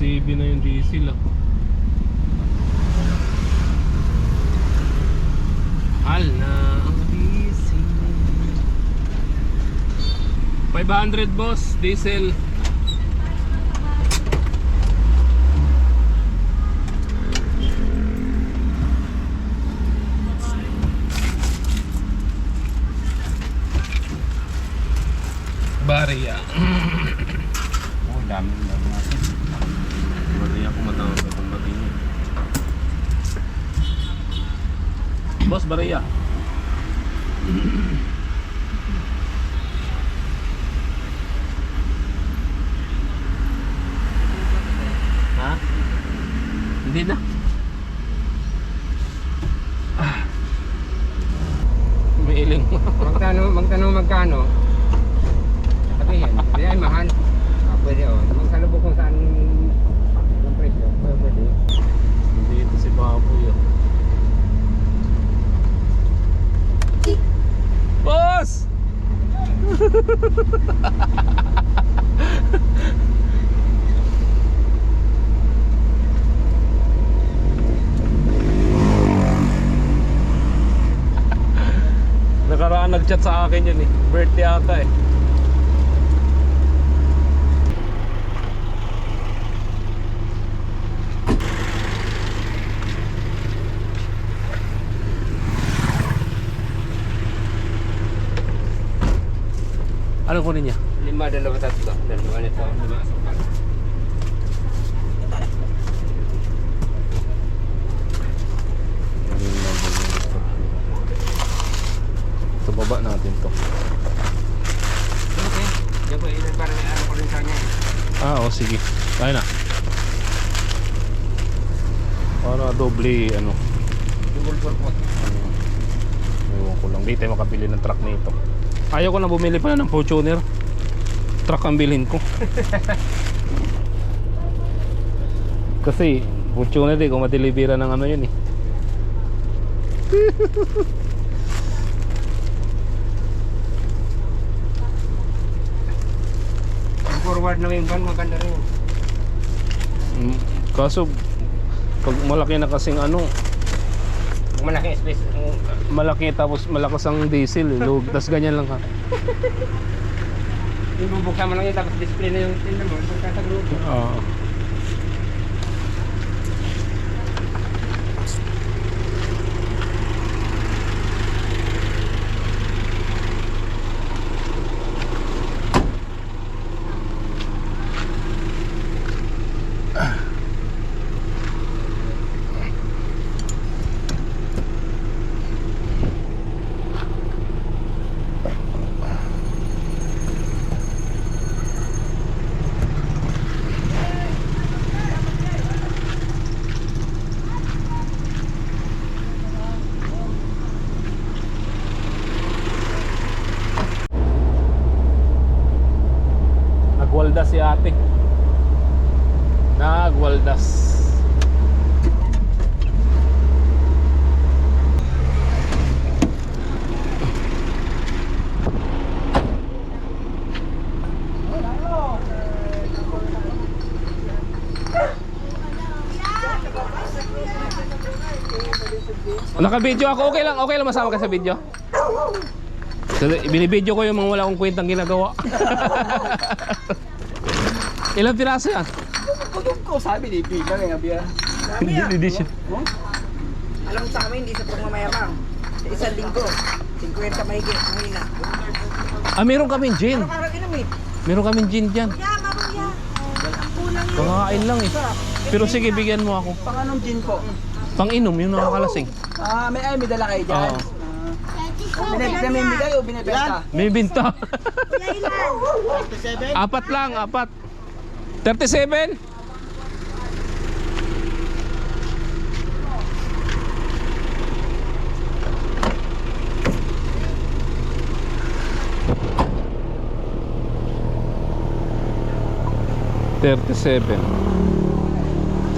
37 na yung diesel ah. Mahal na ang diesel. 500 boss, diesel. Barya. Oh, dami dami natin. Barya ko matawag sa kumbati niya. Boss, barya. ha? Hindi na. Akin yun eh. Birthday ata eh. Anong kunin niya? Lima, dalawa, tatlo. Dalawa nito. Lima, asukal. Sa baba natin to. Okay. Diyan ko, ilan para may araw ko rin sa kanya. Ah, oh, sige. Kaya na. Para doble, ano, Double for po. ano, ewan ko lang. Di tayo makapili ng truck nito. Ayaw ko na bumili pa na ng Fortuner. Truck ang bilhin ko. Kasi, Fortuner di ko madelibera ng ano yun eh. forward na yung van, maganda rin. Mm, Kaso, pag malaki na kasing ano, Ang malaking space. Malaki tapos malakas ang diesel, eh. Lug, tas ganyan lang ha. yung bubuksan mo lang yun, tapos display na yung tin mo. Pagka sa grupo. Oo. Nagwaldas Naka-video ako, okay lang, okay lang masama ka sa video. So, binibidyo ko yung mga wala akong kwentang ginagawa. Ilang piraso yan? Kung ko sabi ni Pila nga biya. Hindi, hindi siya. Alam mo sa amin, hindi sa pagmamayabang. Sa isang linggo, 50 mahigit, mahina. Ah, meron kaming gin. Araw-araw. Meron kaming gin dyan. Kuya, maruya. Ang kulang yun. Pangakain lang eh. Pero sige, bigyan mo ako. Pang anong gin po? Pang-inom, yung nakakalasing. Ah, may ay may dala kayo dyan. Oo. Ah, binib binibigay o binibenta? May binta. Apat lang, apat. 37? Thirty-seven.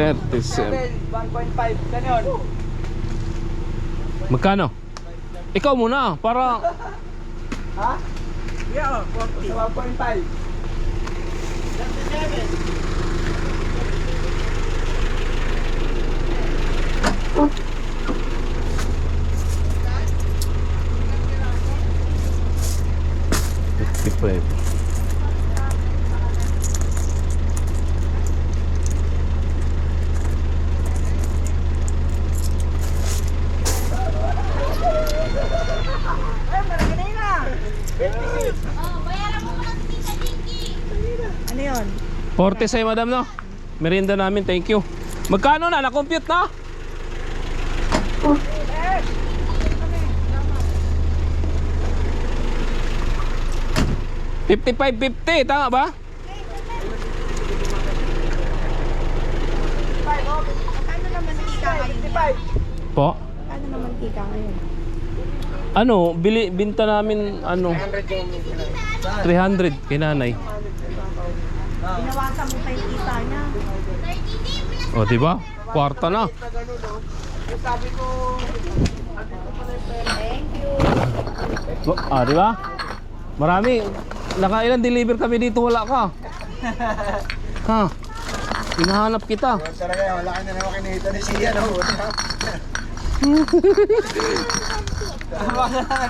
37. 1.5. Ganon. Magkano? Ikaw muna, para... ha? Yeah, 40. 1.5. 37. Play. 40 sa'yo, madam, no? Merienda namin, thank you. Magkano na? Na-compute na? Fifty-five, fifty, tama ba? Kano naman tika ngayon? Po. Kano naman tika ngayon? Ano, bili, binta namin, ano, 300 kay nanay. Binawasan mo pa yung kita niya. O, di ba? Kwarta na. Thank you. Ah, di ba? Marami. Nakailan deliver kami dito, wala ka. Ha? Hinahanap kita. Talaga wala ka na naman kinita ni Sia, no?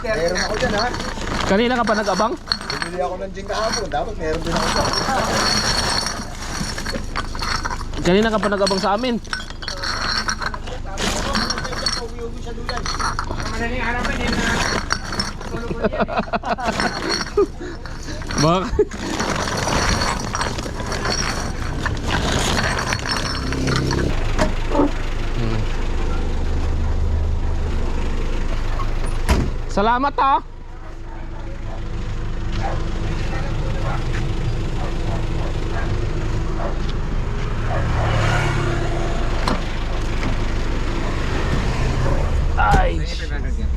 Meron ako dyan, ha? Kanina ka pa nag-abang? Bumili ako ng gin kahapon. Dapat meron din ako dyan. Kanina ka pa nag-abang sa amin. Madaling harapan yun na. Bak. Salamat ha. Ay. 500 yan.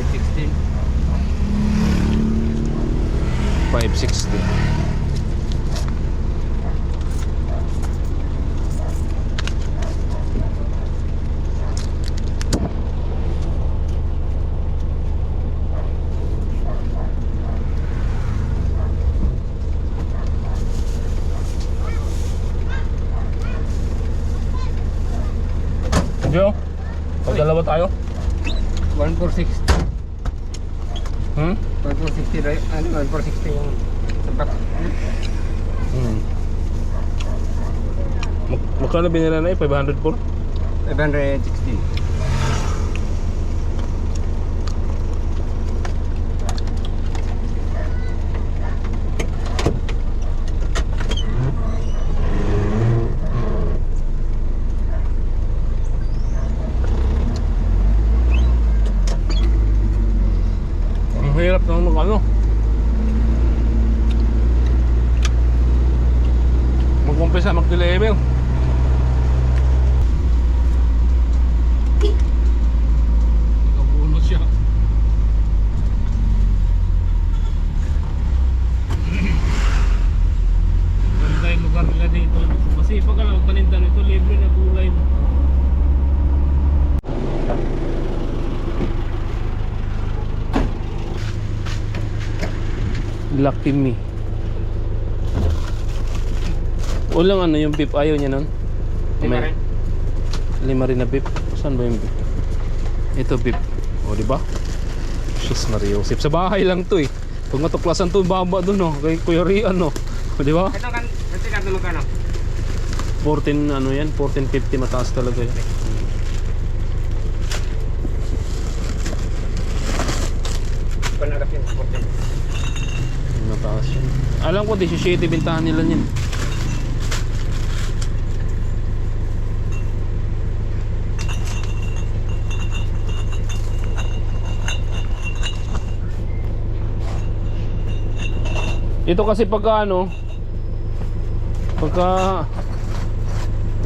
516. 560. Joe, pagdalawa tayo. 1460. Hmm? 1460 rin. Ano, 1460 yung sapat. Hmm. Mag- Magkano binila na eh? 500 po? 516. Ang hirap ng mag ano. Mag-umpisa mag-deliver. Nakabuno siya. Ganda yung lugar nila dito. Masipag ka lang magpaninda nito. Libre na gulay mo. Lucky me. Ulang ano yung beef ayaw niya nun? Lima rin. Lima rin na beef. Saan ba yung beef? Ito beef. O di ba? Sus Mario. Sip sa bahay lang to eh. Pag matuklasan to, baba dun no. Kay Kuya Rian no. O di ba? Ito kan, ito kan magkano? 14 ano yan? 1450 mataas talaga yan. Panagap yun. 14. Mataas yan. Alam ko 17 bintahan nila yan. Ito kasi pagka ano pagka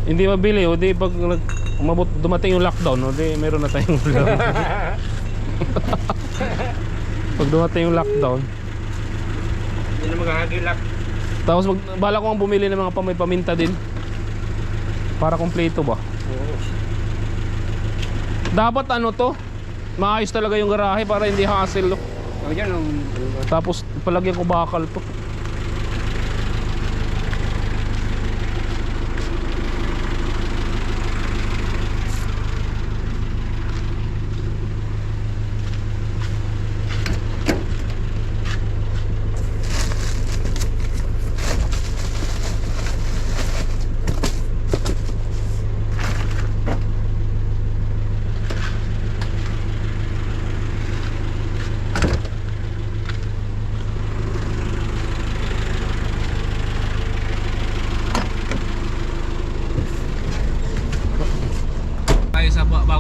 hindi mabili o di pag umabot dumating yung lockdown o di meron na tayong ulam. pag dumating yung lockdown Hindi na maghahagilak. tapos mag, bala ko ang bumili ng mga pamay paminta din. Para kompleto ba? Oo. Dapat ano to? Maayos talaga yung garahe para hindi hassle. No? O dyan, um, Tapos palagyan ko bakal to.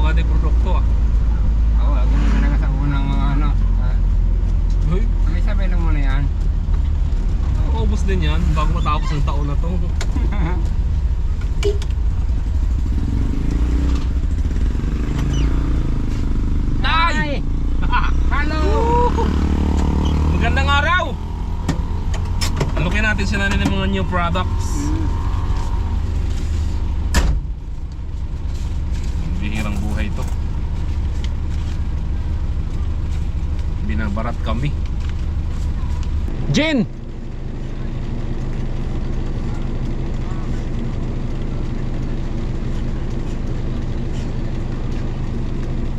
tao ka produkto ah. Oo, lagi mo talaga sa unang mga ano. ah, Hoy, May sabay lang muna yan. Maubos din yan bago matapos ang taon na to. Tay! Hello! Magandang araw! Alukin natin sila ng mga new products. Bihirang buhay to. Binabarat kami. Jen!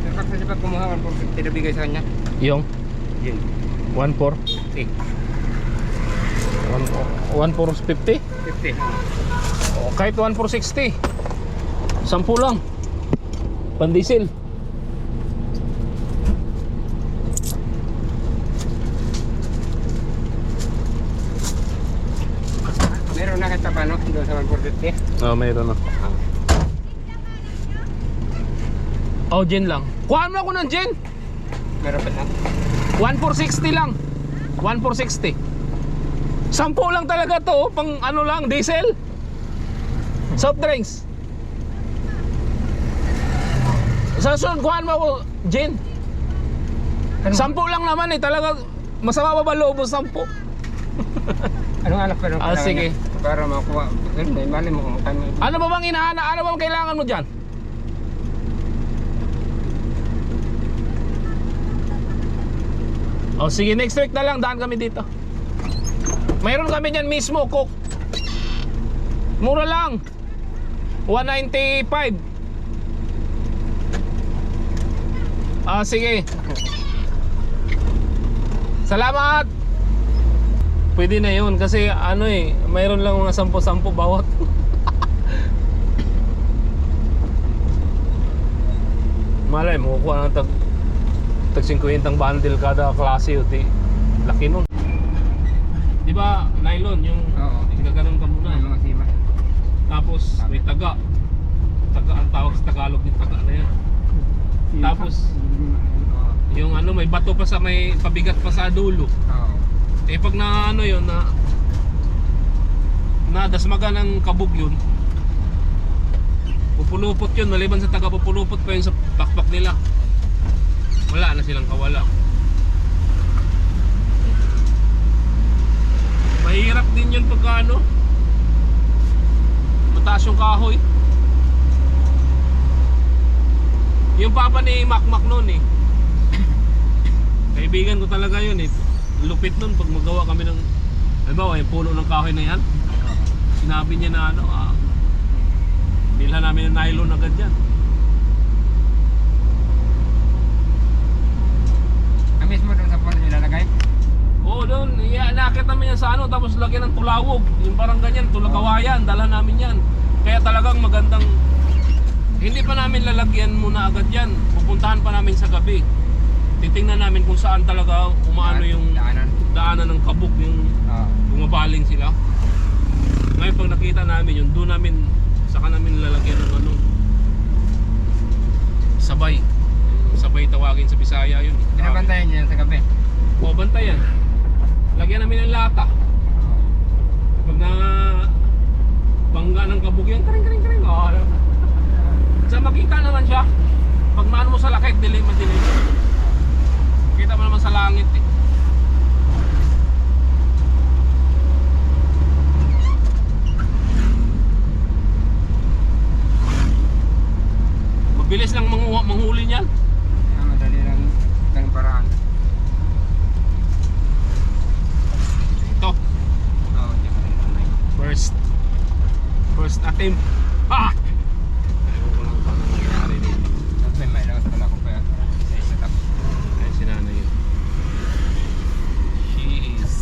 Pero kasi di ba kumuha ka kung tinabigay sa kanya? Yung Yun. 1.4 Eh, 1.450 50. O, kahit 1.460 Sampu lang. Pandiesel Meron na kita pa no? Doon sa 150. Oo, mayroon na. Oh, gin lang. Kuhaan mo ako ng gin. Meron pa na. 1.460 lang. 1.460 Sampu lang talaga to oh, Pang ano lang, diesel Soft drinks Sa sunod, kuhaan mo gin Ano, Sampu lang naman eh, talaga Masama pa ba loob mo sampu? anong alak pa Ah, sige. Para makuha. May mali mo kung kami. Ano ba bang inaana? Ano bang kailangan mo dyan? O sige, next week na lang daan kami dito. Mayroon kami dyan mismo, cook. Mura lang. 195. Ah, sige. Salamat. Pwede na yun kasi ano eh, mayroon lang mga 10-10 bawat. Malay mo, kuha ng tag, tag 50 ang bundle kada klase di laki nun. Di ba nylon yung Oo. ginaganon ka muna. May mga sima. Tapos may taga. Taga ang tawag sa Tagalog yung taga na yan. Tapos Oo. yung ano may bato pa sa may pabigat pa sa dulo. Oo. Eh pag na ano yun na na dasmaga ng kabog yun pupulupot yun maliban sa taga pupulupot pa yun sa pakpak nila wala na silang kawala mahirap din yun pagka ano mataas yung kahoy. Yung papa ni Makmak noon eh. Kaibigan ko talaga yun eh. Lupit nun pag magawa kami ng halimbawa yung puno ng kahoy na yan. Sinabi niya na ano ah, bilhan namin ng nylon agad yan. Ah, mismo doon sa pond nilalagay? Oo doon yeah, nakit namin yan sa ano tapos lagyan ng tulawog yung parang ganyan tulakawayan dala namin yan kaya talagang magandang hindi pa namin lalagyan muna agad yan pupuntahan pa namin sa gabi titingnan namin kung saan talaga umaano yung Daanan. daanan ng kabuk yung Oo. bumabaling sila. Ngayon pag nakita namin yun, doon namin saka namin lalagyan ng ano sabay. Sabay tawagin sa Bisaya yun. Binabantayan niya sa gabi. O bantayan. Lagyan namin ng lata. Pag na bangga ng kabog yan, karing karing karing. Oh, alam. Sa makita naman siya. Pag maano mo sa lakit, dilim madilim. Kita mo naman sa langit eh. Mabilis lang manguha, manghuli niyan. Ah, madali lang ganung paraan. Ito, Oo, diyan ka lang. first first attempt. Ah! Ewan ko lang paano nangyari dito. Tapos may mailakas pala ako pa yan. Sa isa tap. Ay, si nanay yun. She is...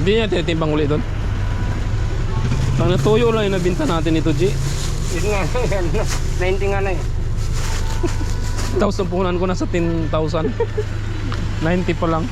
Hindi niya tinitimbang ulit doon. Ang natuyo lang yung nabinta natin ito, G. Yun nga, 90 nga na eh. Tapos ang puhunan ko na sa 10,000. 90 pa lang.